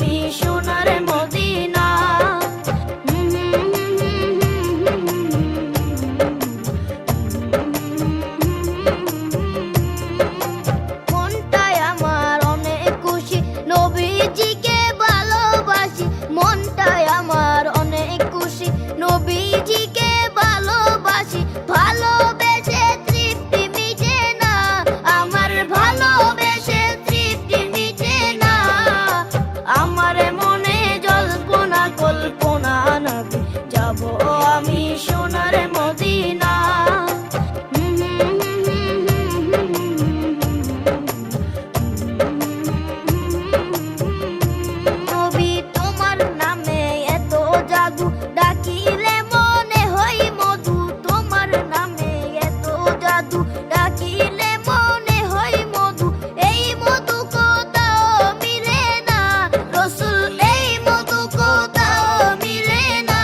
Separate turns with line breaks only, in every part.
আমি ডাকিলে মনে হয় মধু। এই মধু কোথাও মিলে না? রসুল, এই মধু কোথাও মিলে না?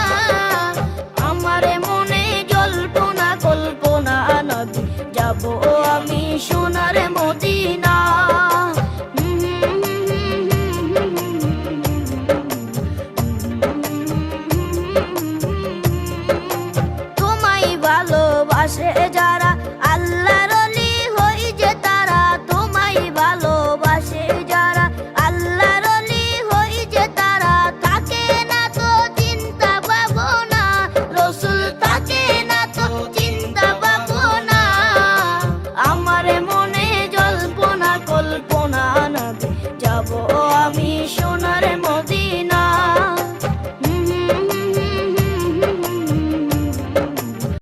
আমার মনে জল্পনা, কল্পনা নদী যাব আমি সোনার মতি